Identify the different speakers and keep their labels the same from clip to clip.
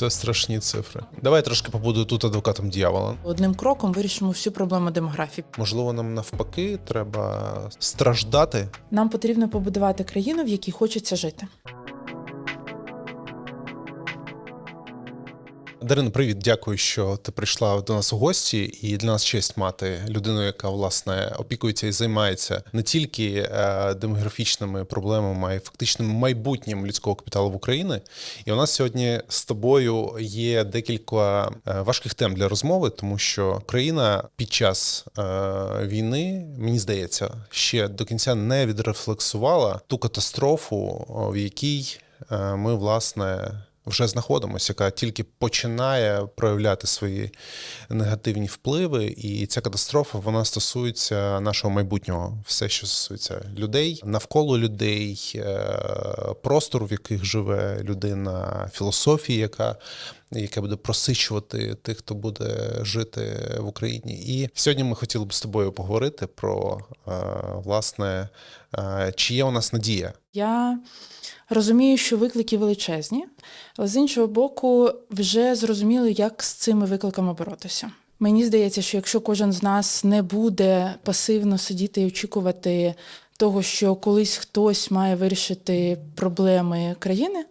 Speaker 1: Це страшні цифри. Давай трошки побуду тут адвокатом дьявола.
Speaker 2: Одним кроком вирішимо всю проблему демографії.
Speaker 1: Можливо, нам навпаки треба страждати.
Speaker 2: Нам потрібно побудувати країну, в якій хочеться жити.
Speaker 1: Дарина, привіт, дякую, що ти прийшла до нас у гості. І для нас честь мати людину, яка власне опікується і займається не тільки е, демографічними проблемами, а й фактичним майбутнім людського капіталу в Україні. І у нас сьогодні з тобою є декілька е, важких тем для розмови, тому що Україна під час е, війни, мені здається, ще до кінця не відрефлексувала ту катастрофу, в якій ми власне вже знаходимося, яка тільки починає проявляти свої негативні впливи, і ця катастрофа вона стосується нашого майбутнього, все, що стосується людей, навколо людей, е, простору, в яких живе людина, філософії, яка. Яке буде просичувати тих, хто буде жити в Україні, і сьогодні ми хотіли б з тобою поговорити про е, власне, е, чи є у нас надія
Speaker 2: Я розумію, що виклики величезні, але з іншого боку, вже зрозуміли, як з цими викликами боротися. Мені здається, що якщо кожен з нас не буде пасивно сидіти і очікувати того, що колись хтось має вирішити проблеми країни,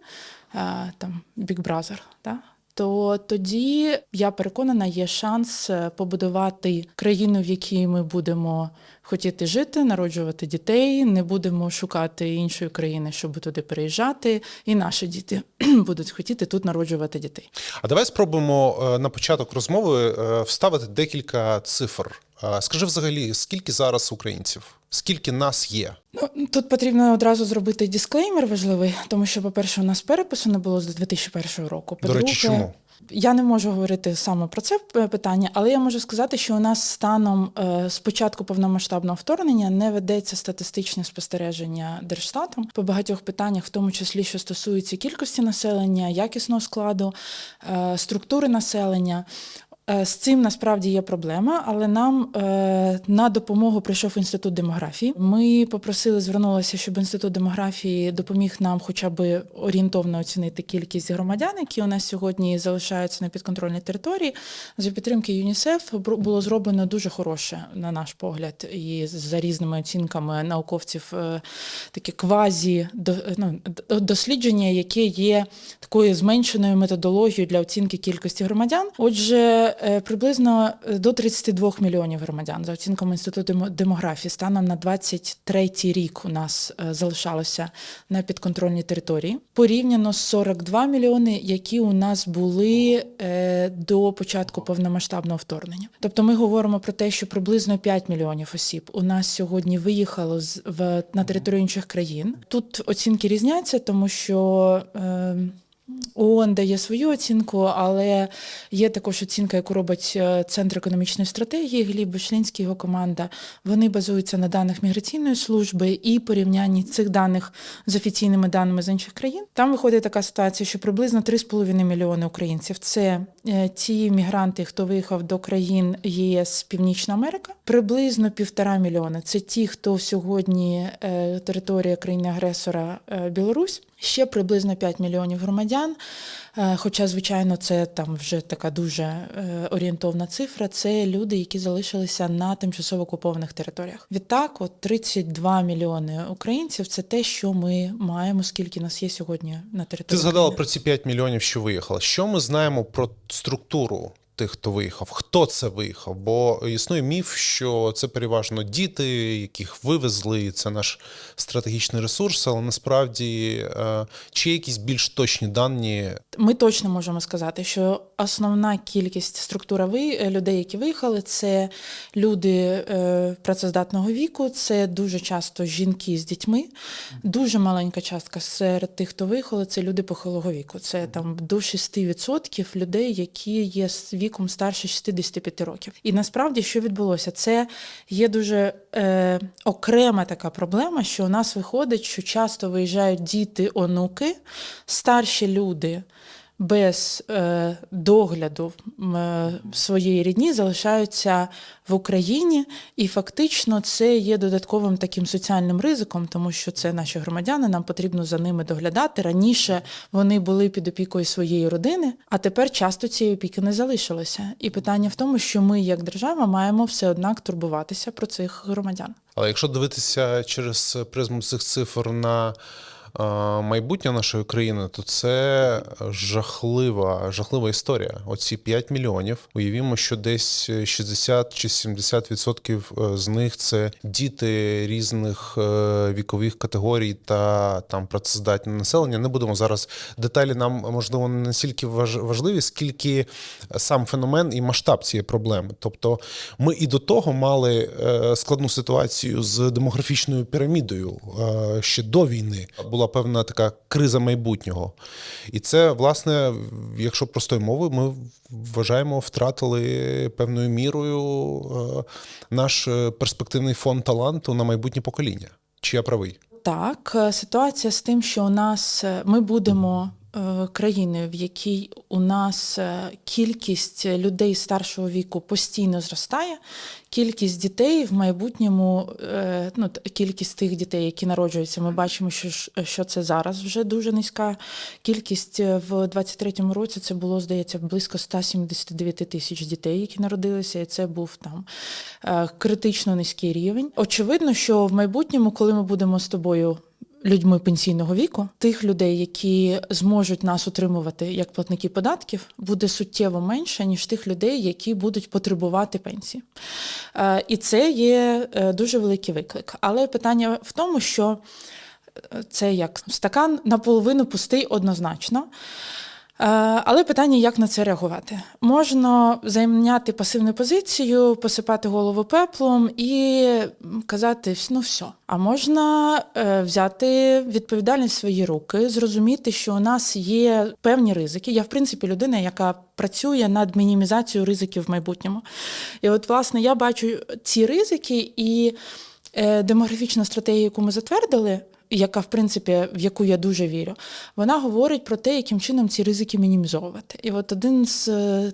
Speaker 2: там Big Brother, да? То тоді я переконана, є шанс е, побудувати країну, в якій ми будемо хотіти жити, народжувати дітей, не будемо шукати іншої країни, щоб туди переїжджати, і наші діти будуть хотіти тут народжувати дітей.
Speaker 1: А давай спробуємо е, на початок розмови е, вставити декілька цифр. Е, Скажи взагалі, скільки зараз українців? Скільки нас є?
Speaker 2: Ну, тут потрібно одразу зробити дисклеймер важливий, тому що, по-перше, у нас перепису не було з 2001 року.
Speaker 1: До речі, чому?
Speaker 2: Я не можу говорити саме про це е, питання, але я можу сказати, що у нас станом е, з початку повномасштабного вторгнення не ведеться статистичне спостереження Держстатом по багатьох питаннях, в тому числі що стосується кількості населення, якісного складу, е, структури населення. Е, З цим насправді є проблема, але нам е, на допомогу прийшов інститут демографії. Ми попросили, звернулися, щоб інститут демографії допоміг нам, хоча б орієнтовно оцінити кількість громадян, які у нас сьогодні залишаються на підконтрольній території. За підтримки ЮНІСЕФ було зроблено дуже хороше, на наш погляд, і за різними оцінками науковців е, таке квазі ну, дослідження, яке є такою зменшеною методологією для оцінки кількості громадян. Отже, приблизно до 32 мільйонів громадян за оцінками інституту демографії станом на 23 рік у нас е, залишалося на підконтрольній території, порівняно з 42 мільйони, які у нас були е, до початку повномасштабного вторгнення. Тобто, ми говоримо про те, що приблизно 5 мільйонів осіб у нас сьогодні виїхало з на територію інших країн. Тут оцінки різняться, тому що. ООН дає свою оцінку, але є також оцінка, яку робить е, Центр економічної стратегії, Гліб Вишлинський, його команда. Вони базуються на даних міграційної служби і порівнянні цих даних з офіційними даними з інших країн. Там виходить така ситуація, що приблизно 3,5 мільйони українців це ті мігранти, хто виїхав до країн ЄС Північна Америка. Приблизно півтора мільйона це ті, хто сьогодні е, територія країни-агресора е, Білорусь. Ще приблизно 5 мільйонів громадян. Е, Хоча, звичайно, це там вже така дуже е, орієнтовна цифра. Це люди, які залишилися на тимчасово окупованих територіях. Відтак, от 32 мільйони українців це те, що ми маємо, скільки нас є сьогодні на
Speaker 1: Ти
Speaker 2: території.
Speaker 1: згадала
Speaker 2: країни.
Speaker 1: про ці 5 мільйонів, що виїхало. Що ми знаємо про структуру тих, хто виїхав? Хто це виїхав? Бо існує міф, що це переважно діти, яких вивезли, і це наш стратегічний ресурс, але насправді е, чи є якісь більш точні дані?
Speaker 2: Ми точно можемо сказати, що основна кількість структура е, людей, які виїхали, це люди е, працездатного віку, це дуже часто жінки з дітьми. Дуже маленька частка серед тих, хто виїхали, це люди похилого віку. Це там до 6% людей, які є з віком старше 65 років. І насправді, що відбулося, це є дуже е, окрема така проблема, що у нас виходить, що часто виїжджають діти, онуки, старші люди без е, догляду е, своєї рідні залишаються в Україні, і фактично це є додатковим таким соціальним ризиком, тому що це наші громадяни, нам потрібно за ними доглядати. Раніше вони були під опікою своєї родини, а тепер часто цієї опіки не залишилося. І питання в тому, що ми, як держава, маємо все однак турбуватися про цих громадян.
Speaker 1: Але якщо дивитися через призму цих цифр на майбутнє нашої країни, то це жахлива, жахлива історія. Оці 5 мільйонів. Уявімо, що десь 60 чи 70 відсотків е, з них це діти різних е, вікових категорій та там працездатне населення. Не будемо зараз деталі нам можливо не настільки важ- важливі, скільки сам феномен і масштаб цієї проблеми. Тобто, ми і до того мали е, складну ситуацію з демографічною пірамідою ще до війни. Була певна така криза майбутнього. І це, власне, якщо простою мовою, ми вважаємо, втратили певною мірою е, наш е, перспективний фонд таланту на майбутнє покоління. Чи я правий?
Speaker 2: Так, е, ситуація з тим, що у нас ми будемо країною, в якій у нас е, кількість людей старшого віку постійно зростає. Кількість дітей в майбутньому, е, ну кількість тих дітей, які народжуються, ми бачимо, що, що це зараз вже дуже низька. Кількість е, в 23-му році це було, здається, близько 179 тисяч дітей, які народилися, і це був там е, критично низький рівень. Очевидно, що в майбутньому, коли ми будемо з тобою людьми пенсійного віку, тих людей, які зможуть нас утримувати як платники податків, буде суттєво менше, ніж тих людей, які будуть потребувати пенсії. Е, І це є е, дуже великий виклик. Але питання в тому, що е, це як стакан наполовину пустий однозначно. Е, Але питання, як на це реагувати? Можна зайняти пасивну позицію, посипати голову пеплом і казати ну все. А можна е, взяти відповідальність в свої руки, зрозуміти, що у нас є певні ризики. Я, в принципі, людина, яка працює над мінімізацією ризиків в майбутньому. І от, власне, я бачу ці ризики і е, демографічна стратегія, яку ми затвердили, яка в принципі в яку я дуже вірю, вона говорить про те, яким чином ці ризики мінімізовувати. І от один з е,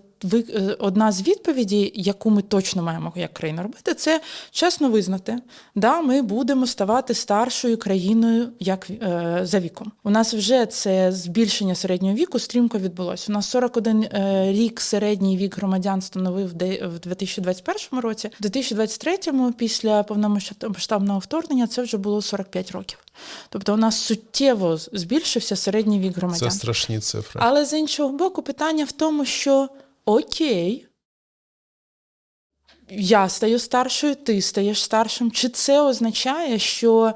Speaker 2: одна з відповідей, яку ми точно маємо як країна робити, це чесно визнати, да, ми будемо ставати старшою країною як е, за віком. У нас вже це збільшення середнього віку стрімко відбулося. У нас 41 е, рік середній вік громадян становив в 2021 році. В 2023 після повномасштабного вторгнення це вже було 45 років. Тобто у нас суттєво збільшився середній вік громадян.
Speaker 1: Це страшні цифри.
Speaker 2: Але з іншого боку, питання в тому, що окей, я стаю старшою, ти стаєш старшим. Чи це означає, що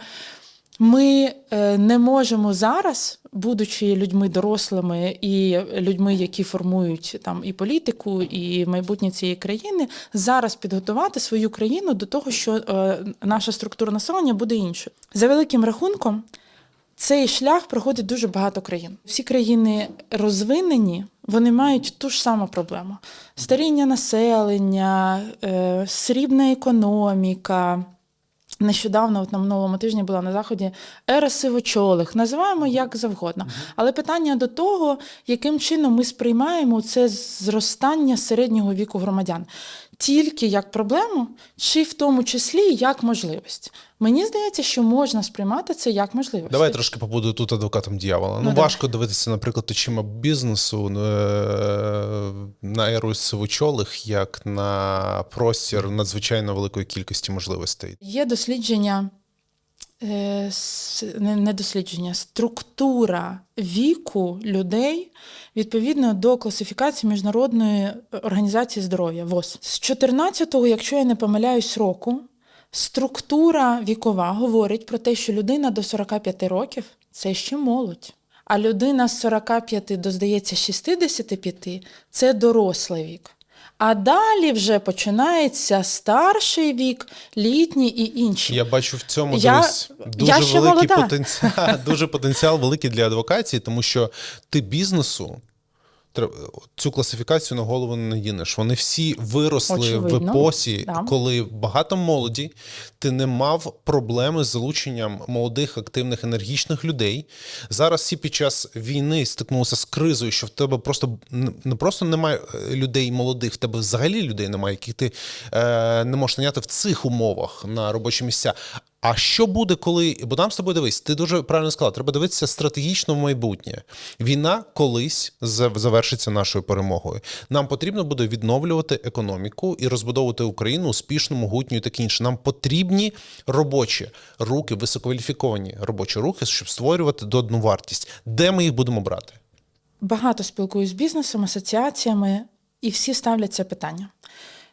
Speaker 2: ми е, не можемо зараз, будучи людьми дорослими і людьми, які формують там і політику, і майбутнє цієї країни, зараз підготувати свою країну до того, що е, наша структура населення буде іншою. За великим рахунком, цей шлях проходить дуже багато країн. Всі країни розвинені, вони мають ту ж саму проблему: старіння населення, е, срібна економіка. Нещодавно, от на минулому тижні була на заході ера сивочолих, називаємо як завгодно. Але питання до того, яким чином ми сприймаємо це зростання середнього віку громадян, тільки як проблему, чи в тому числі як можливість. Мені здається, що можна сприймати це як можливість.
Speaker 1: Давай трошки побуду тут адвокатом дьявола. Ну,
Speaker 2: Ну, важко
Speaker 1: важко дивитися, наприклад, очима бізнесу е, на еру сивочолих, як на простір надзвичайно великої кількості можливостей.
Speaker 2: Є дослідження, не не дослідження, структура віку людей відповідно до класифікації Міжнародної організації здоров'я ВОЗ. З 14-го, якщо я не помиляюсь, року, структура вікова говорить про те, що людина до 45 років це ще молодь. А людина з 45 до, здається, 65 це дорослий вік. А далі вже починається старший вік, літній і інші.
Speaker 1: Я бачу в цьому
Speaker 2: Я-
Speaker 1: дуже
Speaker 2: я
Speaker 1: великий потенціал, дуже потенціал великий для адвокації, тому що ти бізнесу Цю класифікацію на голову не надінеш. Вони всі виросли в епосі,
Speaker 2: да.
Speaker 1: коли багато молоді, ти не мав проблеми з залученням молодих, активних, енергічних людей. Зараз всі під час війни стикнулися з кризою, що в тебе просто не просто немає е, людей молодих, в тебе взагалі людей немає, яких ти е, не можеш наняти в цих умовах на робочі місця. А що буде, коли. Бо нам з тобою дивись, ти дуже правильно сказала, треба дивитися стратегічно в майбутнє. Війна колись завершиться нашою перемогою. Нам потрібно буде відновлювати економіку і розбудовувати Україну успішно, могутньо і таке інше. Нам потрібні робочі руки, висококваліфіковані робочі руки, щоб створювати додану вартість. Де ми їх будемо брати?
Speaker 2: Багато спілкуюсь з бізнесом, асоціаціями, і всі ставлять це питання.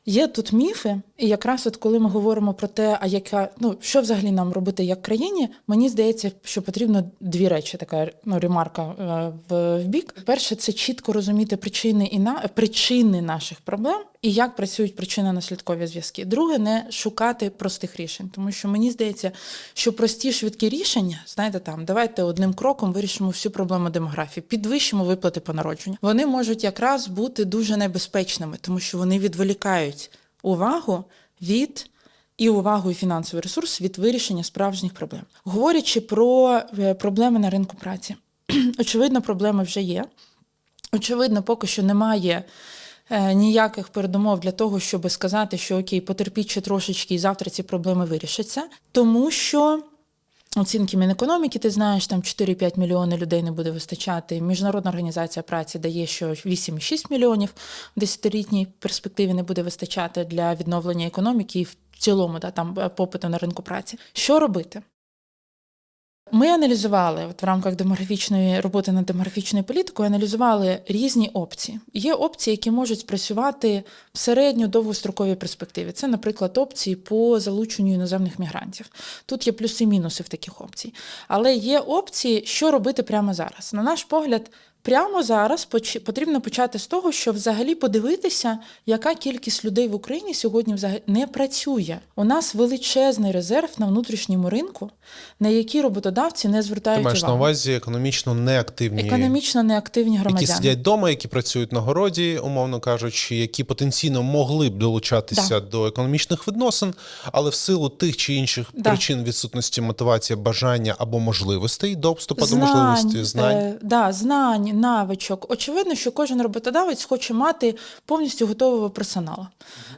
Speaker 2: Є тут міфи, і якраз от коли ми говоримо про те, а яка ну що взагалі нам робити як країні, мені здається, що потрібно дві речі. Така ну ремарка е, в, в бік. Перше, це чітко розуміти причини і на причини наших проблем і як працюють причинно-наслідкові зв'язки. Друге, не шукати простих рішень, тому що мені здається, що прості швидкі рішення, знаєте, там давайте одним кроком вирішимо всю проблему демографії, підвищимо виплати по народженню. Вони можуть якраз бути дуже небезпечними, тому що вони відволікають увагу від. І увагу і фінансовий ресурс від вирішення справжніх проблем. Говорячи про е, проблеми на ринку праці, очевидно, проблеми вже є. Очевидно, поки що немає ніяких передумов для того, щоб сказати, що окей, потерпіть ще трошечки, і завтра ці проблеми вирішаться. Тому що оцінки Мінекономіки, ти знаєш, там 4-5 мільйони людей не буде вистачати. Міжнародна організація праці дає, що 8,6 мільйонів в десятилітній перспективі не буде вистачати для відновлення економіки і в цілому да, там е, попиту на ринку праці. Що робити? Ми аналізували от в рамках демографічної роботи над демографічною політикою, аналізували різні опції. Є опції, які можуть спрацювати в середньо довгостроковій перспективі. Це, наприклад, опції по залученню іноземних мігрантів. Тут є плюси і мінуси в таких опцій. Але є опції, що робити прямо зараз. На наш погляд, прямо зараз потрібно почати з того, що взагалі подивитися, яка кількість людей в Україні сьогодні взагалі не працює. У нас величезний резерв на внутрішньому ринку, на який роботодавці не
Speaker 1: Ти
Speaker 2: звертають
Speaker 1: маєш на увазі економічно неактивні
Speaker 2: Економічно неактивні
Speaker 1: які
Speaker 2: громадяни.
Speaker 1: сидять вдома, які працюють на городі, умовно кажучи, які потенційно могли б долучатися до економічних відносин, але в силу тих чи інших
Speaker 2: Да.
Speaker 1: причин відсутності мотивації, бажання або можливостей до вступу до можливості знань.
Speaker 2: Е, да, знань, навичок. Очевидно, що кожен роботодавець хоче мати повністю готового персоналу.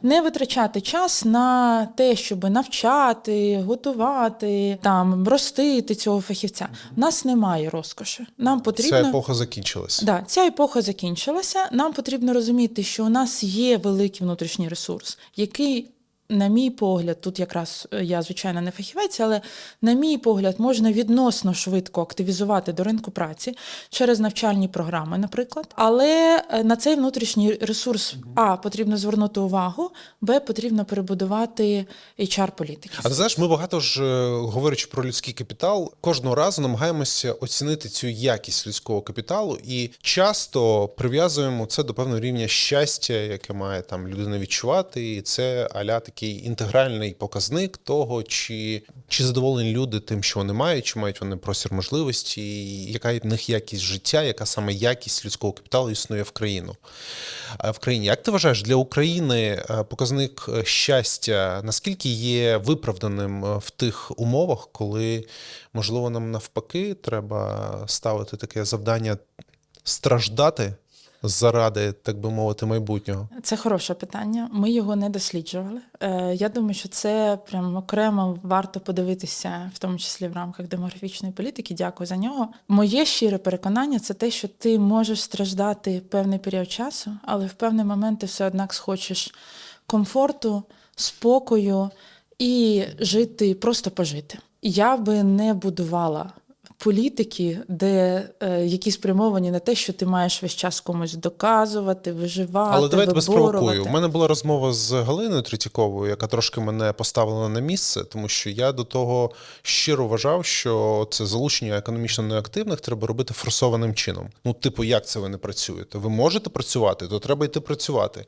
Speaker 2: Не витрачати час на те, щоб навчати, готувати, там, ростити цього фахівця. У нас немає розкоші. Нам потрібно...
Speaker 1: Ця епоха закінчилася.
Speaker 2: Да, ця епоха закінчилася. Нам потрібно розуміти, що у нас є великий внутрішній ресурс, який, на мій погляд, тут якраз е, я звичайно не фахівець, але на мій погляд, можна відносно швидко активізувати до ринку праці через навчальні програми, наприклад. Але е, на цей внутрішній ресурс а потрібно звернути увагу, б потрібно перебудувати HR-політики.
Speaker 1: А ти знаєш, ми багато ж е, говорячи про людський капітал, кожного разу намагаємося оцінити цю якість людського капіталу і часто прив'язуємо це до певного рівня щастя, яке має там людина відчувати, і це аля такий інтегральний показник того, чи, чи задоволені люди тим, що вони мають, чи мають вони простір можливості, і яка в них якість життя, яка саме якість людського капіталу існує в країну. В країні. Як ти вважаєш, для України е, показник е, щастя наскільки є виправданим е, в тих умовах, коли можливо нам навпаки треба ставити таке завдання страждати заради, так би мовити, майбутнього?
Speaker 2: Це хороше питання. Ми його не досліджували. Е, я думаю, що це прям окремо варто подивитися, в тому числі в рамках демографічної політики. Дякую за нього. Моє щире переконання це те, що ти можеш страждати певний період часу, але в певний момент ти все однак схочеш комфорту, спокою і жити, просто пожити. Я би не будувала політики, де е, які спрямовані на те, що ти маєш весь час комусь доказувати, виживати,
Speaker 1: Але давай тебе спровокую. У мене була розмова з Галиною Третьяковою, яка трошки мене поставила на місце, тому що я до того щиро вважав, що це залучення економічно неактивних треба робити форсованим чином. Ну, типу, як це ви не працюєте? Ви можете працювати, то треба йти працювати.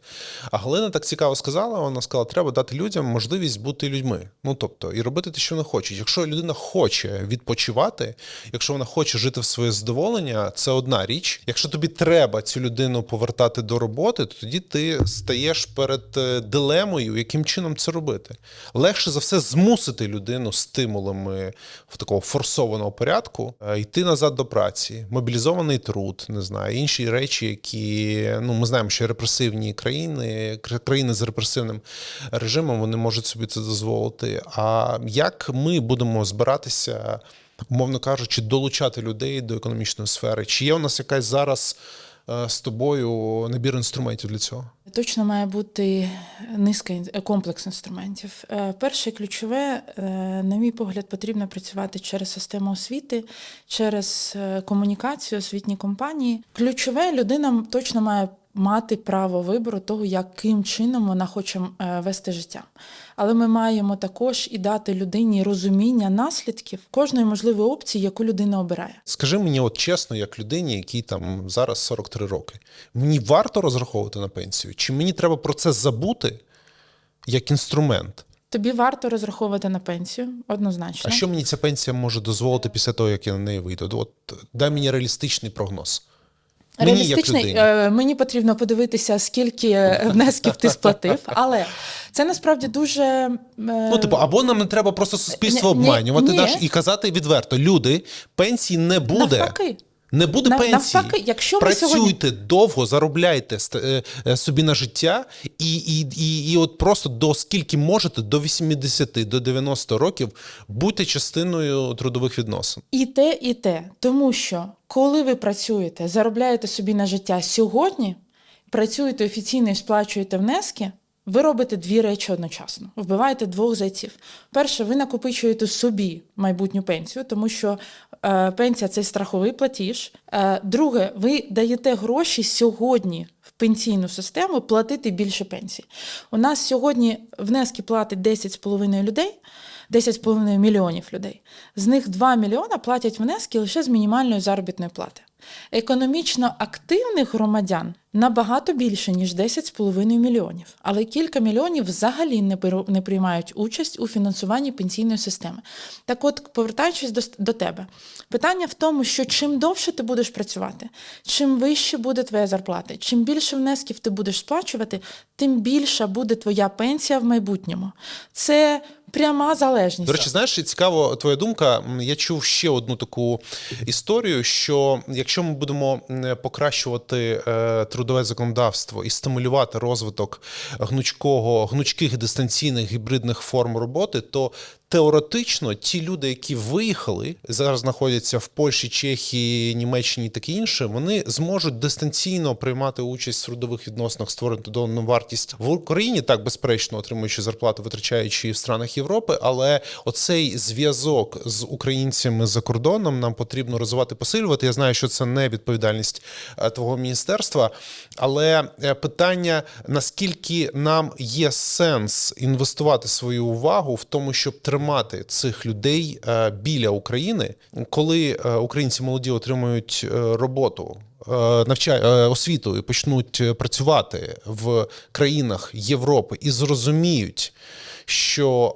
Speaker 1: А Галина так цікаво сказала: вона сказала, треба дати людям можливість бути людьми. Ну тобто, і робити те, що вони хочуть. Якщо людина хоче відпочивати, якщо вона хоче жити в своє задоволення, це одна річ. Якщо тобі треба цю людину повертати до роботи, то тоді ти стаєш перед е, дилемою, яким чином це робити. Легше за все змусити людину стимулами в такого форсованого порядку е, йти назад до праці, мобілізований труд, не знаю, інші речі, які ну ми знаємо, що репресивні країни, кра- країни з репресивним режимом, вони можуть собі це дозволити. А як ми будемо збиратися, умовно кажучи, долучати людей до економічної сфери? Чи є у нас якась зараз е, з тобою набір інструментів для цього?
Speaker 2: Точно має бути низка комплекс інструментів. Е, Перше ключове, е, на мій погляд, потрібно працювати через систему освіти, через комунікацію, освітні компанії. Ключове людина точно має мати право вибору того, яким чином вона хоче вести життя. Але ми маємо також і дати людині розуміння наслідків кожної можливої опції, яку людина обирає.
Speaker 1: Скажи мені, от чесно, як людині, якій там зараз 43 роки, мені варто розраховувати на пенсію? Чи мені треба про це забути як інструмент?
Speaker 2: Тобі варто розраховувати на пенсію однозначно.
Speaker 1: А що мені ця пенсія може дозволити після того, як я на неї вийду? От дай мені реалістичний прогноз.
Speaker 2: Реалістичний, е, мені потрібно подивитися, скільки внесків ти сплатив, але це насправді дуже. е,
Speaker 1: Ну, типу, або нам не треба просто суспільство
Speaker 2: обманювати ні, ні.
Speaker 1: Даш, і казати відверто: люди, пенсії не буде.
Speaker 2: Навпаки.
Speaker 1: Не буде
Speaker 2: Нав-
Speaker 1: пенсії.
Speaker 2: навпаки, якщо ми
Speaker 1: Працюйте
Speaker 2: сьогодні-
Speaker 1: довго, заробляйте е, е, собі на життя, і, і, і, і от просто до скільки можете, до 80, до 90 років, будьте частиною трудових відносин.
Speaker 2: І те, і те. Тому що коли ви працюєте, заробляєте собі на життя сьогодні, працюєте офіційно і сплачуєте внески, ви робите дві речі одночасно. Вбиваєте двох зайців. Перше, ви накопичуєте собі майбутню пенсію, тому що е, пенсія це страховий платіж. Е, друге, ви даєте гроші сьогодні в пенсійну систему платити більше пенсії. У нас сьогодні внески платить 10,5 людей. 10,5 мільйонів людей. З них 2 мільйона платять внески лише з мінімальної заробітної плати. Економічно активних громадян набагато більше, ніж 10,5 мільйонів. Але кілька мільйонів взагалі не, приймають участь у фінансуванні пенсійної системи. Так от, повертаючись до, до тебе, питання в тому, що чим довше ти будеш працювати, чим вище буде твоя зарплата, чим більше внесків ти будеш сплачувати, тим більша буде твоя пенсія в майбутньому. Це пряма залежність.
Speaker 1: До речі, знаєш, цікаво твоя думка. Я чув ще одну таку історію: що якщо ми будемо покращувати е, трудове законодавство і стимулювати розвиток гнучкого, гнучких дистанційних гібридних форм роботи, то теоретично ті люди, які виїхали, зараз знаходяться в Польщі, Чехії, Німеччині, і таке інше, вони зможуть дистанційно приймати участь в трудових відносинах, створити додану вартість в Україні, так безперечно, отримуючи зарплату, витрачаючи в странах Європи. Але оцей зв'язок з українцями за кордоном нам потрібно розвивати, посилювати. Я знаю, що це не відповідальність е, твого міністерства, але е, питання наскільки нам є сенс інвестувати свою увагу в тому, щоб тримати цих людей е, біля України, коли е, українці молоді отримують е, роботу. е, освіту і почнуть працювати в країнах Європи і зрозуміють, що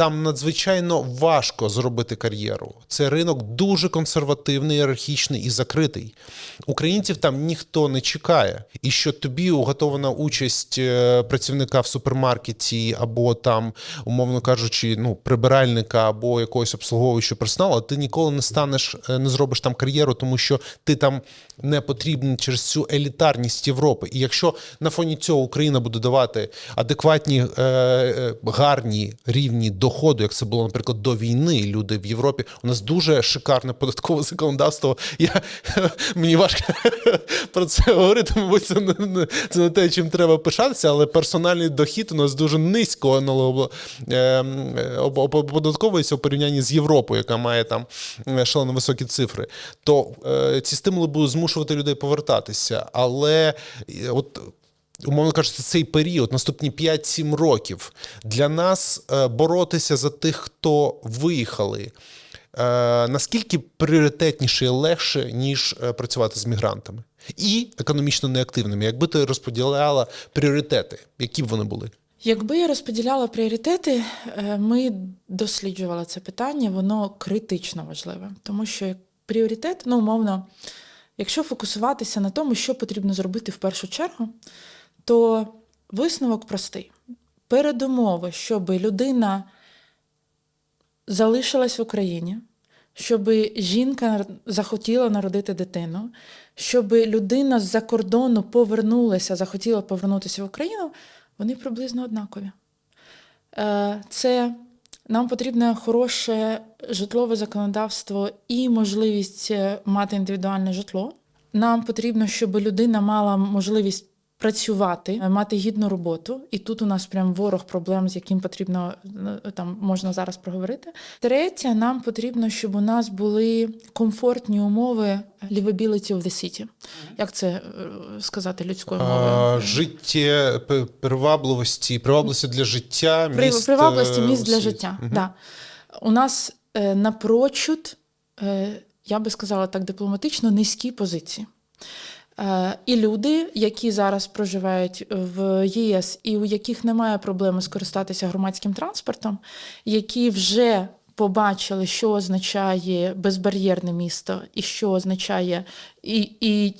Speaker 1: там надзвичайно важко зробити кар'єру. Це ринок дуже консервативний, ієрархічний і закритий. Українців там ніхто не чекає. І що тобі уготована участь е, працівника в супермаркеті, або там, умовно кажучи, ну, прибиральника або якогось обслуговуючого персоналу, ти ніколи не станеш, е, не зробиш там кар'єру, тому що ти там не потрібен через цю елітарність Європи. І якщо на фоні цього Україна буде давати адекватні, е, е, гарні рівні доходу, як це було, наприклад, до війни, люди в Європі, у нас дуже шикарне податкове законодавство. Я, мені важко про це говорити, мабуть, це не, це не те, чим треба пишатися, але персональний дохід у нас дуже низько е, оподатковується у порівнянні з Європою, яка має там шалено високі цифри. То ці стимули будуть змушувати людей повертатися. Але от. Умовно кажучи, цей період, наступні 5-7 років, для нас е, боротися за тих, хто виїхали, е, наскільки пріоритетніше і легше, ніж е, працювати з мігрантами і економічно неактивними, якби ти розподіляла пріоритети, які б вони були?
Speaker 2: Якби я розподіляла пріоритети, ми досліджували це питання, воно критично важливе, тому що пріоритет, ну умовно, якщо фокусуватися на тому, що потрібно зробити в першу чергу, то висновок простий. Передумови, щоб людина залишилась в Україні, щоб жінка захотіла народити дитину, щоб людина з-за кордону повернулася, захотіла повернутися в Україну, вони приблизно однакові. Е, Це нам потрібне хороше житлове законодавство і можливість е, мати індивідуальне житло. Нам потрібно, щоб людина мала можливість працювати, е, мати гідну роботу. І тут у нас прям ворог проблем, з яким потрібно е, там можна зараз проговорити. Третє, нам потрібно, щоб у нас були комфортні умови livability of the city. Як це е, сказати людською мовою?
Speaker 1: Життя привабливості, привабливості для життя, міст,
Speaker 2: привабливості місць для життя. Да. У нас напрочуд, я би сказала так дипломатично, низькі позиції. Е, і люди, які зараз проживають в ЄС і у яких немає проблеми скористатися громадським транспортом, які вже побачили, що означає безбар'єрне місто, і що означає. І, і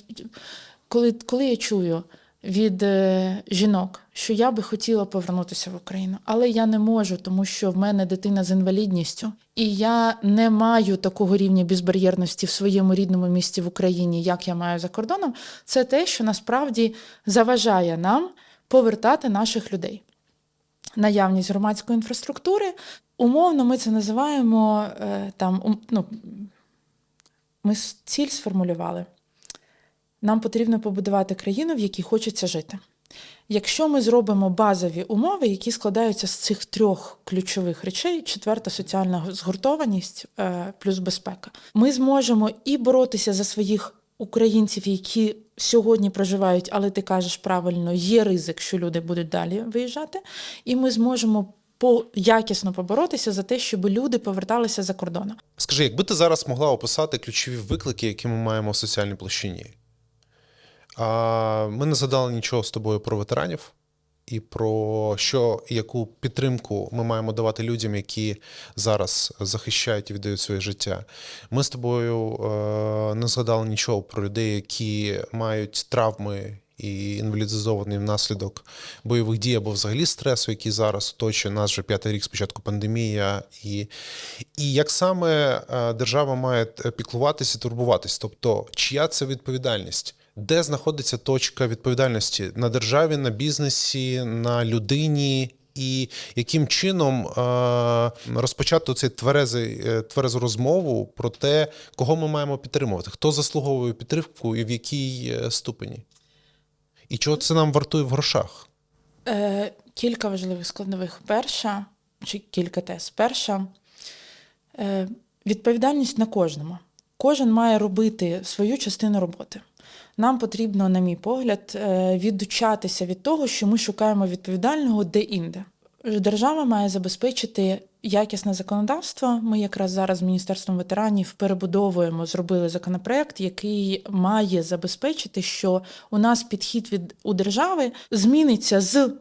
Speaker 2: коли, коли я чую від е, жінок, що я би хотіла повернутися в Україну, але я не можу, тому що в мене дитина з інвалідністю, і я не маю такого рівня безбар'єрності в своєму рідному місті в Україні, як я маю за кордоном. Це те, що насправді заважає нам повертати наших людей. Наявність громадської інфраструктури. Умовно, ми це називаємо е, там, ну, ми ціль сформулювали. Нам потрібно побудувати країну, в якій хочеться жити. Якщо ми зробимо базові умови, які складаються з цих трьох ключових речей: четверта соціальна згуртованість е, плюс безпека, ми зможемо і боротися за своїх українців, які сьогодні проживають, але ти кажеш правильно, є ризик, що люди будуть далі виїжджати, і ми зможемо по якісно поборотися за те, щоб люди поверталися за кордоном.
Speaker 1: Скажи, якби ти зараз могла описати ключові виклики, які ми маємо в соціальній площині? Ми не згадали нічого з тобою про ветеранів і про що яку підтримку ми маємо давати людям, які зараз захищають і віддають своє життя. Ми з тобою е, не згадали нічого про людей, які мають травми. І інвалідизовані внаслідок бойових дій або взагалі стресу, який зараз оточує нас вже п'ятий рік спочатку пандемія, і, і як саме е, держава має е, піклуватися, турбуватись, тобто чия це відповідальність? Де знаходиться точка відповідальності на державі, на бізнесі, на людині, і яким чином е, розпочати цей тверезий, е, тверезу розмову про те, кого ми маємо підтримувати, хто заслуговує підтримку і в якій е, ступені? І чого це нам вартує в грошах?
Speaker 2: Е, кілька важливих складових. Перша, чи кілька тез. Перша е, відповідальність на кожному. Кожен має робити свою частину роботи. Нам потрібно, на мій погляд, е, відучатися від того, що ми шукаємо відповідального де-інде. Держава має забезпечити якісне законодавство. Ми якраз зараз з Міністерством ветеранів перебудовуємо, зробили законопроект, який має забезпечити, що у нас підхід від у держави зміниться з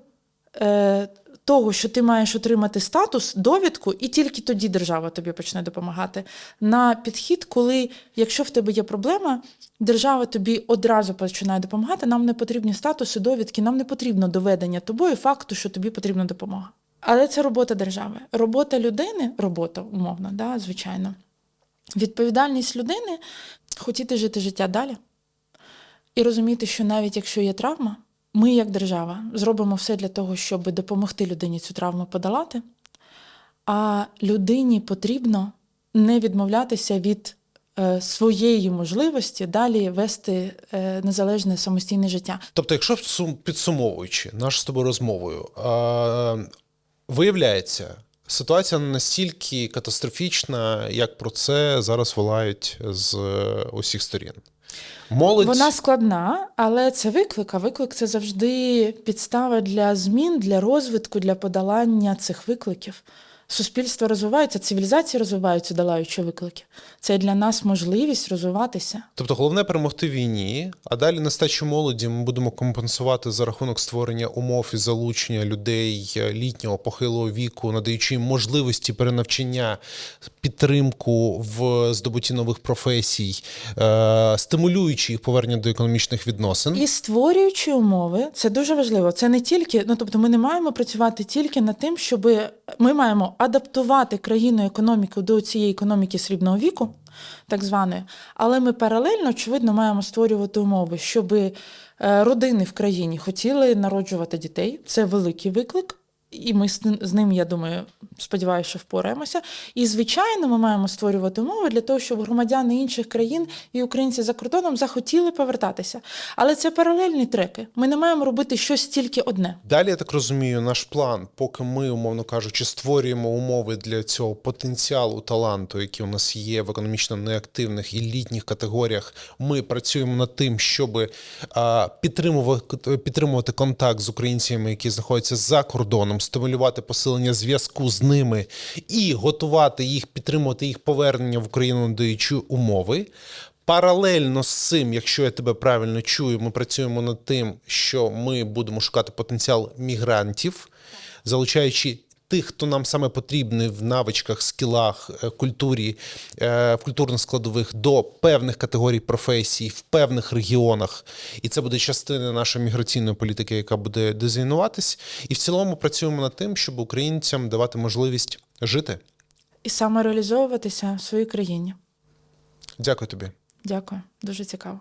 Speaker 2: е, того, що ти маєш отримати статус, довідку, і тільки тоді держава тобі почне допомагати. На підхід, коли, якщо в тебе є проблема, держава тобі одразу починає допомагати. Нам не потрібні статуси, довідки, нам не потрібно доведення тобою факту, що тобі потрібна допомога. Але це робота держави. Робота людини, робота умовно, да, звичайно. Відповідальність людини хотіти жити життя далі і розуміти, що навіть якщо є травма, ми, як держава, зробимо все для того, щоб допомогти людині цю травму подолати. А людині потрібно не відмовлятися від е, своєї можливості далі вести е, незалежне самостійне життя.
Speaker 1: Тобто, якщо підсумовуючи нашу з тобою розмовою, виявляється, ситуація настільки катастрофічна, як про це зараз волають з е, усіх сторін. Молодь
Speaker 2: Вона складна, але це виклик. А виклик це завжди підстава для змін, для розвитку, для подолання цих викликів. Суспільство розвивається, цивілізації розвиваються, долаючи виклики. Це для нас можливість розвиватися.
Speaker 1: Тобто головне перемогти війні, а далі нестачу молоді ми будемо компенсувати за рахунок створення умов і залучення людей е, літнього похилого віку, надаючи їм можливості перенавчання, підтримку в здобутті нових професій, е, стимулюючи їх повернення до економічних відносин.
Speaker 2: І створюючи умови, це дуже важливо. Це не тільки, ну тобто, ми не маємо працювати тільки над тим, щоб ми маємо адаптувати країну економіку до цієї економіки срібного віку, так званої, але ми паралельно, очевидно, маємо створювати умови, щоб е, родини в країні хотіли народжувати дітей. Це великий виклик. І ми з ним- я думаю, сподіваюся, що впораємося. І, звичайно, ми маємо створювати умови для того, щоб громадяни інших країн і українці за кордоном захотіли повертатися. Але це паралельні треки. Ми не маємо робити щось тільки одне.
Speaker 1: Далі, я так розумію, наш план, поки ми, умовно кажучи, створюємо умови для цього потенціалу таланту, який у нас є в економічно неактивних і літніх категоріях, ми працюємо над тим, щоб підтримувати, підтримувати контакт з українцями, які знаходяться за кордоном, стимулювати посилення зв'язку з ними і готувати їх, підтримувати їх повернення в Україну, надаючи умови. Паралельно з цим, якщо я тебе правильно чую, ми працюємо над тим, що ми будемо шукати потенціал мігрантів, залучаючи тих, хто нам саме потрібний в навичках, скілах, е, культурі, е, в культурних складових до певних категорій професій в певних регіонах. І це буде частина нашої міграційної політики, яка буде дизайнуватись. І в цілому працюємо над тим, щоб українцям давати можливість жити.
Speaker 2: І самореалізовуватися в своїй країні.
Speaker 1: Дякую тобі.
Speaker 2: Дякую, дуже цікаво.